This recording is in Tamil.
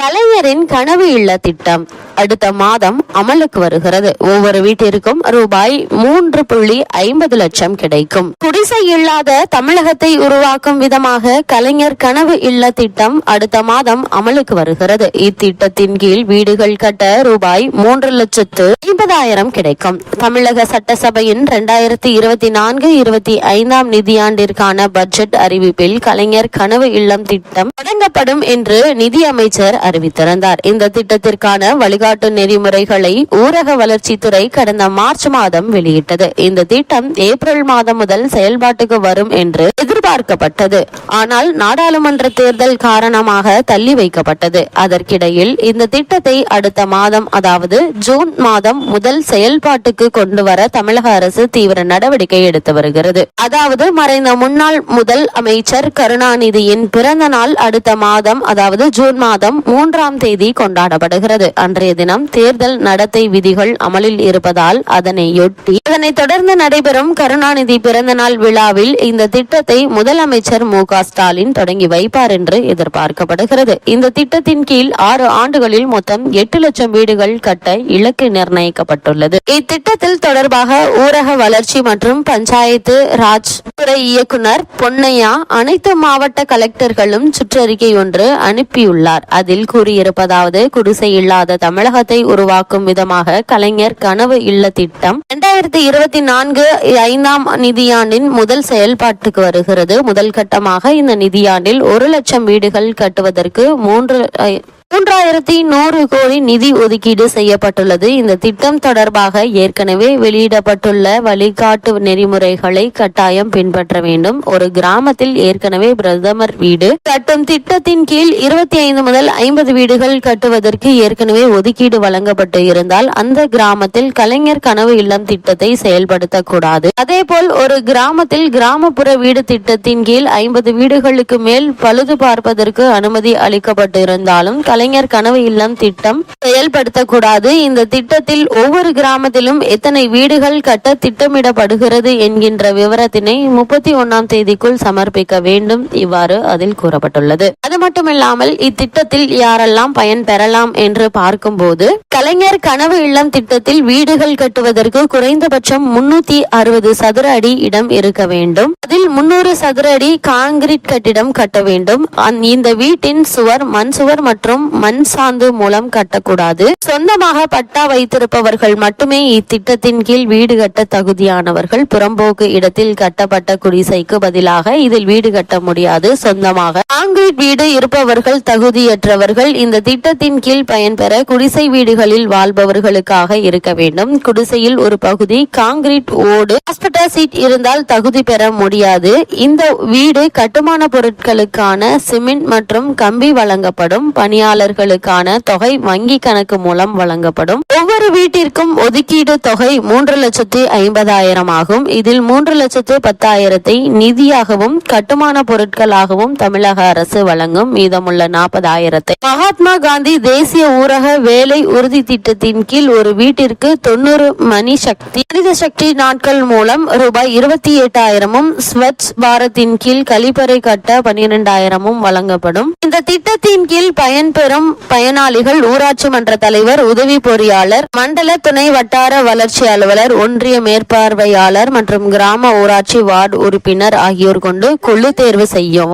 கலைஞரின் கனவு இல்ல திட்டம் அடுத்த மாதம் அமலுக்கு வருகிறது. ஒவ்வொரு வீட்டிற்கும் ரூபாய் மூன்று புள்ளி ஐம்பது லட்சம் கிடைக்கும். குடிசை இல்லாத தமிழகத்தை உருவாக்கும் விதமாக கலைஞர் கனவு இல்ல திட்டம் அடுத்த மாதம் அமலுக்கு வருகிறது. இத்திட்டத்தின் கீழ் வீடுகள் கட்ட ரூபாய் மூன்று லட்சத்து ஐம்பதாயிரம் கிடைக்கும். தமிழக சட்டசபையின் இரண்டாயிரத்தி இருபத்தி நான்கு இருபத்தி ஐந்தாம் நிதியாண்டிற்கான பட்ஜெட் அறிவிப்பில் கலைஞர் கனவு இல்லம் திட்டம் தொடங்கப்படும் என்று நிதியமைச்சர் அறிவித்திருந்தார். இந்த திட்டத்திற்கான வழிகாட்டு வழிகாட்டு நெறிமுறைகளை ஊரக வளர்ச்சித்துறை கடந்த மார்ச் மாதம் வெளியிட்டது. இந்த திட்டம் ஏப்ரல் மாதம் முதல் செயல்பாட்டுக்கு வரும் என்று எதிர்பார்க்கப்பட்டது. ஆனால் நாடாளுமன்ற தேர்தல் காரணமாக தள்ளி வைக்கப்பட்டது. அதற்கிடையில் இந்த திட்டத்தை அடுத்த மாதம் அதாவது ஜூன் மாதம் முதல் செயல்பாட்டுக்கு கொண்டு வர தமிழக அரசு தீவிர நடவடிக்கை எடுத்து வருகிறது. அதாவது மறைந்த முன்னாள் முதல் அமைச்சர் கருணாநிதியின் பிறந்த நாள் அடுத்த மாதம் அதாவது ஜூன் மாதம் மூன்றாம் தேதி கொண்டாடப்படுகிறது. அன்றைய தினம் தேர்தல் நடத்தை விதிகள் அமலில் இருப்பதால் அதனையொட்டி அதனைத் தொடர்ந்து நடைபெறும் கருணாநிதி பிறந்தநாள் விழாவில் இந்த திட்டத்தை முதலமைச்சர் மு ஸ்டாலின் தொடங்கி வைப்பார் என்று எதிர்பார்க்கப்படுகிறது. இந்த திட்டத்தின் கீழ் ஆறு ஆண்டுகளில் மொத்தம் எட்டு லட்சம் வீடுகள் கட்ட இலக்கு நிர்ணயிக்கப்பட்டுள்ளது. இத்திட்டத்தில் தொடர்பாக ஊரக வளர்ச்சி மற்றும் பஞ்சாயத்து ராஜ் துறை இயக்குனர் பொன்னையா அனைத்து மாவட்ட கலெக்டர்களும் சுற்றறிக்கை ஒன்று அனுப்பியுள்ளார். அதில் கூறியிருப்பதாவது குடிசை இல்லாத தமிழ் தமிழகத்தை உருவாக்கும் விதமாக கலைஞர் கனவு இல்ல திட்டம் இரண்டாயிரத்தி இருபத்தி நான்கு ஐந்தாம் நிதியாண்டின் முதல் செயல்பாட்டுக்கு வருகிறது. முதல் கட்டமாக இந்த நிதியாண்டில் ஒரு லட்சம் வீடுகள் கட்டுவதற்கு மூன்று மூன்றாயிரத்தி நூறு கோடி நிதி ஒதுக்கீடு செய்யப்பட்டுள்ளது. இந்த திட்டம் தொடர்பாக ஏற்கனவே வெளியிடப்பட்டுள்ள வழிகாட்டு நெறிமுறைகளை கட்டாயம் பின்பற்ற வேண்டும். ஒரு கிராமத்தில் ஏற்கனவே பிரதமர் வீடு கட்டும் திட்டத்தின் கீழ் இருபத்தி ஐந்து முதல் ஐம்பது வீடுகள் கட்டுவதற்கு ஏற்கனவே ஒதுக்கீடு வழங்கப்பட்டு இருந்தால் அந்த கிராமத்தில் கலைஞர் கனவு இல்லம் திட்டத்தை செயல்படுத்தக்கூடாது. அதேபோல் ஒரு கிராமத்தில் கிராமப்புற வீடு திட்டத்தின் கீழ் ஐம்பது வீடுகளுக்கு மேல் பழுது பார்ப்பதற்கு அனுமதி அளிக்கப்பட்டு இருந்தாலும் கலைஞர் கனவு இல்லம் திட்டம் செயல்படுத்தக்கூடாது. இந்த திட்டத்தில் ஒவ்வொரு கிராமத்திலும் எத்தனை வீடுகள் கட்ட திட்டமிடப்படுகிறது என்கின்ற விவரத்தினை முப்பத்தி ஒன்னாம் தேதிக்குள் சமர்ப்பிக்க வேண்டும். இவ்வாறு அதில் கூறப்பட்டுள்ளது. அது மட்டுமில்லாமல் இத்திட்டத்தில் யாரெல்லாம் பயன் பெறலாம் என்று பார்க்கும்போது கலைஞர் கனவு இல்லம் திட்டத்தில் வீடுகள் கட்டுவதற்கு குறைந்தபட்சம் முன்னூத்தி அறுபது சதுர அடி இடம் இருக்க வேண்டும். அதில் முன்னூறு சதுர அடி காங்கிரீட் கட்டிடம் கட்ட வேண்டும். இந்த வீட்டின் சுவர் மண் சுவர் மற்றும் மண் சாந்து மூலம் கட்டக்கூடாது. சொந்தமாக பட்டா வைத்திருப்பவர்கள் மட்டுமே இத்திட்டத்தின் கீழ் வீடு கட்ட தகுதியானவர்கள். புறம்போக்கு இடத்தில் கட்டப்பட்ட குடிசைக்கு பதிலாக இதில் வீடு கட்ட முடியாது. சொந்தமாக காங்கிரீட் வீடு இருப்பவர்கள் தகுதியற்றவர்கள். இந்த திட்டத்தின் கீழ் பயன்பெற குடிசை வீடுகளில் வாழ்பவர்களுக்காக இருக்க வேண்டும். குடிசையில் ஒரு பகுதி காங்கிரீட் ஓடு ஹாஸ்பிட்டல் சீட் இருந்தால் தகுதி பெற முடியாது. இந்த வீடு கட்டுமான பொருட்களுக்கான சிமெண்ட் மற்றும் கம்பி வழங்கப்படும். பணியாளர்களுக்கான தொகை வங்கி கணக்கு மூலம் வழங்கப்படும். ஒவ்வொரு வீட்டிற்கும் ஒதுக்கீடு தொகை மூன்று லட்சத்து ஐம்பதாயிரம் ஆகும். இதில் மூன்று லட்சத்து பத்தாயிரத்தை நிதியாகவும் கட்டுமான பொருட்களாகவும் தமிழக அரசு வழங்கும் மீதமுள்ள நாற்பதாயிரத்தை. மகாத்மா காந்தி தேசிய ஊரக வேலை உறுதி திட்டத்தின் கீழ் ஒரு வீட்டிற்கு தொண்ணூறு மணி சக்தி மனித சக்தி நாட்கள் மூலம் ரூபாய் இருபத்தி எட்டாயிரமும் ஸ்வச் பாரத்தின் கீழ் கழிப்பறை கட்ட பனிரெண்டாயிரமும் வழங்கப்படும். இந்த திட்டத்தின் கீழ் பயன்பெறும் பயனாளிகள் ஊராட்சி மன்ற தலைவர் உதவி பொறியாளர் மண்டல துணை வட்டார வளர்ச்சி அலுவலர் ஒன்றிய மேற்பார்வையாளர் மற்றும் கிராம ஊராட்சி வார்டு உறுப்பினர் ஆகியோர் கொண்டு குழு தேர்வு செய்யும்.